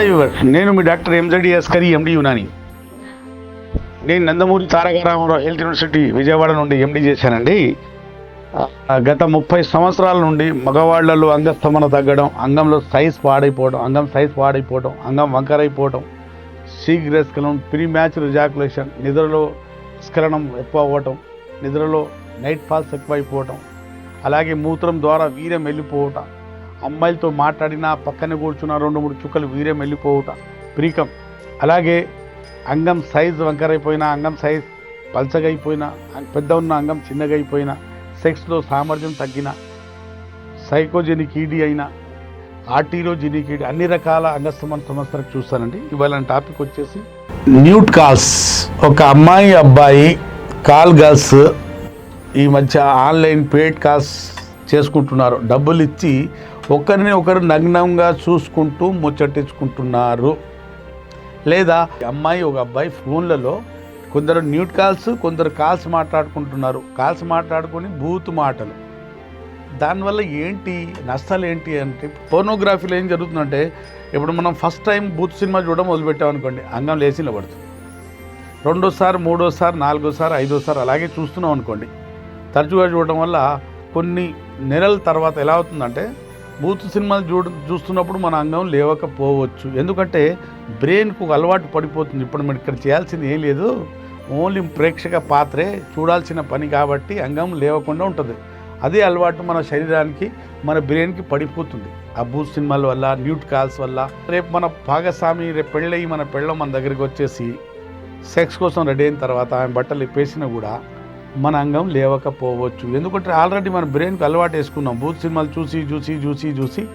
Hi నేను మీ doctor ఎంజడి Askari MD Unani నేను Nandamuri Taraka Rama Rao health university Vijayawada నుండి ఎండి చేశానండి. గత ముప్పై సంవత్సరాల నుండి మగవాళ్ళలో అంగస్తమన తగ్గడం అంగంలో సైజ్ పాడైపోవడం అంగం సైజ్ పాడైపోవడం అంగం వంకరైపోవడం శీఘ్రస్ఖలనం ప్రీ మ్యాచ్ రిజాకులేషన్ నిద్రలో స్ఖలనం ఎక్కువ అవ్వటం నిద్రలో నైట్ ఫాల్స్ ఎక్కువైపోవటం అలాగే మూత్రం ద్వారా వీర్యం వెళ్ళిపోవటం అమ్మాయిలతో మాట్లాడినా పక్కన కూర్చున్న రెండు మూడు చుక్కలు వీర్యం వెళ్ళిపోవుట ప్రీకం. అలాగే అంగం సైజ్ వంకరైపోయినా అంగం సైజ్ పల్చగైపోయినా పెద్ద ఉన్న అంగం చిన్నగా అయిపోయినా సెక్స్లో సామర్థ్యం తగ్గిన సైకోజెనిక్ ఈడీ అయినా ఆర్టీరోజెనిక్ ఈడీ అన్ని రకాల అంగస్తమన సమస్యలకు చూస్తానండి. ఇవాళ టాపిక్ వచ్చేసి న్యూట్ కాల్స్. ఒక అమ్మాయి అబ్బాయి కాల్ గర్ల్స్ ఈ మధ్య ఆన్లైన్ పేడ్ కాల్స్ చేసుకుంటున్నారు. డబ్బులు ఇచ్చి ఒకరిని ఒకరు నగ్నంగా చూసుకుంటూ ముచ్చటించుకుంటున్నారు. లేదా అమ్మాయి ఒక అబ్బాయి ఫోన్లలో కొందరు న్యూట్ కాల్స్ కొందరు కాల్స్ మాట్లాడుకుంటున్నారు. కాల్స్ మాట్లాడుకొని బూత్ మాటలు. దానివల్ల ఏంటి నష్టాలు ఏంటి అంటే ఫోనోగ్రఫీలో ఏం జరుగుతుందంటే ఇప్పుడు మనం ఫస్ట్ టైం బూత్ సినిమా చూడడం మొదలుపెట్టాం అనుకోండి అంగం లేచి నిలబడుతుంది. రెండోసారి మూడోసారి నాలుగోసారి ఐదోసారి అలాగే చూస్తున్నాం అనుకోండి. తరచుగా చూడడం వల్ల కొన్ని నెలల తర్వాత ఎలా అవుతుందంటే బూత్ సినిమాలు చూడ చూస్తున్నప్పుడు మన అంగం లేవకపోవచ్చు. ఎందుకంటే బ్రెయిన్కు ఒక అలవాటు పడిపోతుంది. ఇప్పుడు మనం ఇక్కడ చేయాల్సింది ఏం లేదు. ఓన్లీ ప్రేక్షక పాత్రే చూడాల్సిన పని కాబట్టి అంగం లేవకుండా ఉంటుంది. అదే అలవాటు మన శరీరానికి మన బ్రెయిన్కి పడిపోతుంది. ఆ బూత్ సినిమాల వల్ల న్యూట్ కాల్స్ వల్ల. రేపు మన భాగస్వామి రేపు పెళ్ళయి మన పెళ్ళం మన దగ్గరికి వచ్చేసి సెక్స్ కోసం రెడీ అయిన తర్వాత ఆమె బట్టలు ఇప్పేసినా కూడా మన అంగం లేవకపోవచ్చు. ఎందుకంటే ఆల్రెడీ మన బ్రెయిన్కి అలవాటు వేసుకున్నాం. బూత్ సినిమాలు చూసి చూసి చూసి చూసి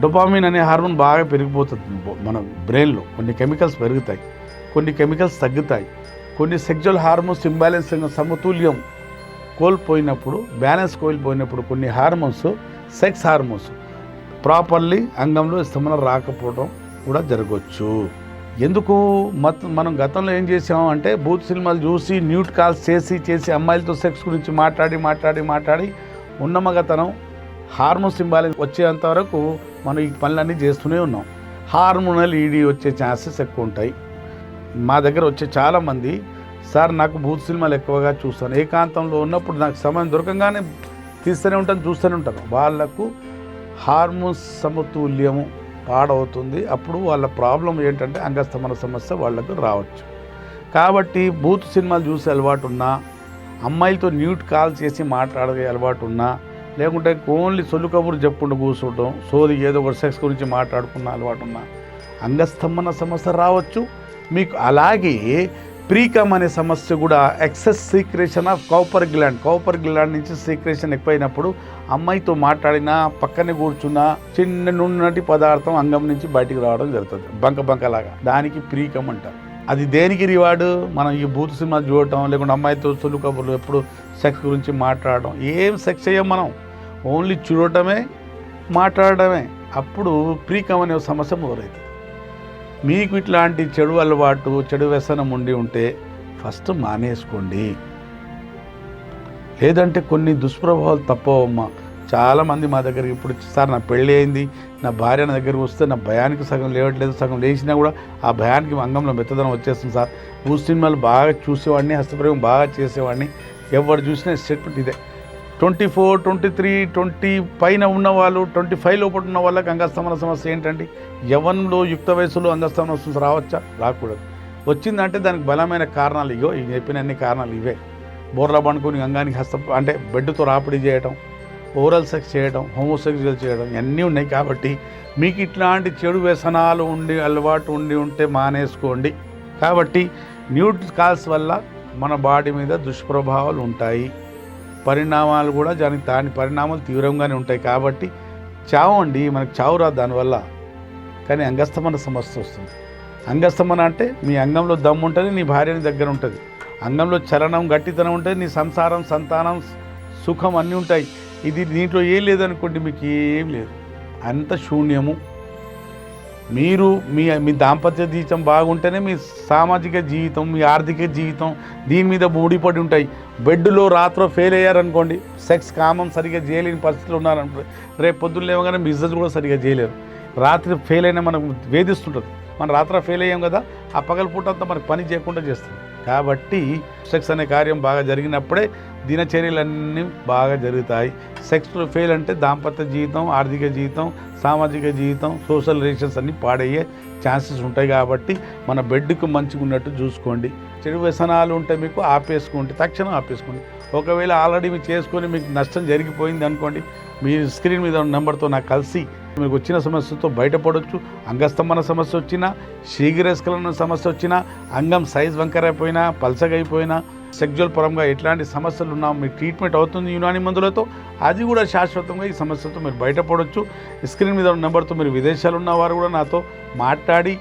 డొపామిన్ అనే హార్మోన్ బాగా పెరిగిపోతుంది మన బ్రెయిన్లో కొన్ని కెమికల్స్ పెరుగుతాయి. కొన్ని కెమికల్స్ తగ్గుతాయి. కొన్ని సెక్చువల్ హార్మోన్స్ ఇంబ్యాలెన్స్ సమతుల్యం కోల్పోయినప్పుడు బ్యాలెన్స్ కోల్పోయినప్పుడు కొన్ని హార్మోన్స్ సెక్స్ హార్మోన్స్ ప్రాపర్లీ అంగంలో స్తంభన రాకపోవడం కూడా జరగవచ్చు ఎందుకు మత్ మనం గతంలో ఏం చేసాం అంటే బూత్ సినిమాలు చూసి న్యూట్ కాల్స్ చేసి చేసి అమ్మాయిలతో సెక్స్ గురించి మాట్లాడి మాట్లాడి మాట్లాడి ఉన్న హార్మోన్ హార్మోన్స్ వచ్చేంత వరకు మనం ఈ పనులన్నీ చేస్తూనే ఉన్నాం. హార్మోనల్ ఈడీ వచ్చే ఛాన్సెస్ ఎక్కువ ఉంటాయి. మా దగ్గర వచ్చే చాలామంది సార్ నాకు బూత్ సినిమాలు ఎక్కువగా చూస్తాను. ఏకాంతంలో ఉన్నప్పుడు నాకు సమయం దొరకంగానే తీస్తూనే ఉంటాను చూస్తూనే ఉంటాను. వాళ్ళకు హార్మోన్ సమతుల్యము పాడవుతుంది. అప్పుడు వాళ్ళ ప్రాబ్లం ఏంటంటే అంగస్తమన సమస్య వాళ్ళకు రావచ్చు. కాబట్టి బూత్ సినిమాలు చూసే అలవాటు ఉన్నా అమ్మాయిలతో న్యూట్ కాల్ చేసి మాట్లాడే అలవాటు ఉన్నా లేకుంటే ఓన్లీ సొల్లు కబురు చెప్పుకుంటూ కూర్చోవడం సోది ఏదో ఒక సెక్స్ గురించి మాట్లాడుకున్న అలవాటు ఉన్నా అంగస్తంభన సమస్య రావచ్చు. మీకు అలాగే ప్రీకమ్ అనే సమస్య కూడా excess secretion of Cowper gland. Cowper gland నుంచి సీక్రేషన్ ఎక్కువైనప్పుడు అమ్మాయితో మాట్లాడినా పక్కనే కూర్చున్నా చిన్న నున్నటి పదార్థం అంగం నుంచి బయటికి రావడం జరుగుతుంది. బంక బంకలాగా. దానికి ప్రీకమ్ అంటారు అది దేనికి రివార్డు? మనం ఈ భూత సినిమా చూడటం లేకుంటే అమ్మాయితో సొల్లు కబుర్లు ఎప్పుడు సెక్స్ గురించి మాట్లాడడం. ఏం సెక్స్ చేయం మనం? ఓన్లీ చూడటమే మాట్లాడటమే. అప్పుడు ప్రీకమ్ అనే సమస్య మొదలవుతుంది మీకు ఇట్లాంటి చెడు అలవాటు చెడు వ్యసనం ఉండి ఉంటే ఫస్ట్ మానేసుకోండి. లేదంటే కొన్ని దుష్ప్రభావాలు తప్పవమ్మా. చాలామంది మా దగ్గరికి ఇప్పుడు సార్ నా పెళ్ళి అయింది నా భార్య నా దగ్గరికి వస్తే నా భయానికి సగం లేవట్లేదు సగం లేచినా కూడా ఆ భయానికి అంగంలో మెత్తదనం వచ్చేస్తుంది సార్. భూ సినిమాలు బాగా చూసేవాడిని హస్తప్రయోగం బాగా చేసేవాడిని. ఎవరు చూసినా స్టేట్మెంట్ ఇదే. Twenty four twenty three twenty పైన ఉన్న వాళ్ళు ట్వంటీ ఫైవ్ లోపల ఉన్న వాళ్ళకి అంగస్తమన సమస్య ఏంటంటే యవనంలో యుక్త వయసులో అంగస్తమన సమస్య రావచ్చా? రాకూడదు. వచ్చిందంటే దానికి బలమైన కారణాలు ఇగో ఇవి చెప్పిన అన్ని కారణాలు ఇవే. బోర్లా పండుకొని అంగానికి హస్త అంటే బెడ్తో రాపిడి చేయడం ఓరల్ సెక్స్ చేయడం హోమోసెక్సువల్ చేయడం ఇవన్నీ ఉన్నాయి కాబట్టి మీకు ఇట్లాంటి చెడు వ్యసనాలు ఉండి అలవాటు ఉండి ఉంటే మానేసుకోండి. కాబట్టి న్యూట్ కాల్స్ వల్ల మన బాడీ మీద దుష్ప్రభావాలు ఉంటాయి. పరిణామాలు కూడా దానికి దాని పరిణామాలు తీవ్రంగానే ఉంటాయి కాబట్టి చావు అండి మనకు చావు రాదు దానివల్ల. కానీ అంగస్తమన సమస్య వస్తుంది. అంగస్తమన అంటే మీ అంగంలో దమ్ము ఉంటుంది నీ భార్యని దగ్గర ఉంటుంది. అంగంలో చలనం గట్టితనం ఉంటుంది నీ సంసారం సంతానం సుఖం అన్నీ ఉంటాయి. ఇది దీంట్లో ఏం లేదనుకోండి మీకు ఏం లేదు. అంత శూన్యము మీరు మీ మీ దాంపత్య జీవితం బాగుంటేనే మీ సామాజిక జీవితం మీ ఆర్థిక జీవితం దీని మీద ముడిపడి ఉంటాయి. బెడ్లో రాత్రో ఫెయిల్ అయ్యారనుకోండి సెక్స్ కామం సరిగా చేయలేని పరిస్థితులు ఉన్నారనుకోండి రేపు పొద్దున్న లేవగానే బిజినెస్ కూడా సరిగా చేయలేరు. రాత్రి ఫెయిల్ అయినా మనకు వేధిస్తుంటుంది. మనం రాత్రి ఫెయిల్ అయ్యాం కదా ఆ పగలపూట అంతా మనకు పని చేయకుండా చేస్తుంది. కాబట్టి సెక్స్ అనే కార్యం బాగా జరిగినప్పుడే దినచర్యలన్నీ బాగా జరుగుతాయి. సెక్స్లో ఫెయిల్ అంటే దాంపత్య జీవితం ఆర్థిక జీవితం సామాజిక జీవితం సోషల్ రిలేషన్స్ అన్నీ పాడయ్యే ఛాన్సెస్ ఉంటాయి కాబట్టి మన బెడ్కు మంచిగా ఉన్నట్టు చూసుకోండి. చెడు వ్యసనాలు ఉంటే మీకు ఆపేసుకోండి తక్షణం ఆపేసుకోండి. ఒకవేళ ఆల్రెడీ మీరు చేసుకొని మీకు నష్టం జరిగిపోయింది అనుకోండి మీ స్క్రీన్ మీద ఉన్న నెంబర్తో నాకు కలిసి మీకు వచ్చిన సమస్యతో బయటపడవచ్చు అంగస్తంభన సమస్య వచ్చినా శీఘ్రస్కలన సమస్య వచ్చినా అంగం సైజ్ వంకరైపోయినా పల్సగైపోయినా సెక్జువల్ పరంగా ఎట్లాంటి సమస్యలు ఉన్నా మీకు ట్రీట్మెంట్ అవుతుంది యునాని మందులతో అది కూడా శాశ్వతంగా ఈ సమస్యతో మీరు బయటపడవచ్చు స్క్రీన్ మీద ఉన్న నెంబర్తో మీరు విదేశాలు ఉన్న వారు కూడా నాతో మాట్లాడి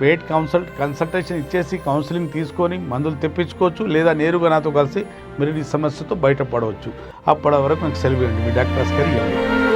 పేడ్ కన్సల్ట్ కన్సల్టేషన్ ఇచ్చేసి కౌన్సిలింగ్ తీసుకొని మందులు తెప్పించుకోవచ్చు లేదా నేరుగా నాతో కలిసి మీరు ఈ సమస్యతో బయటపడవచ్చు. అప్పటి వరకు నాకు సెలవు ఇవ్వండి. మీ డాక్టర్ అస్కర్ ఇవ్వండి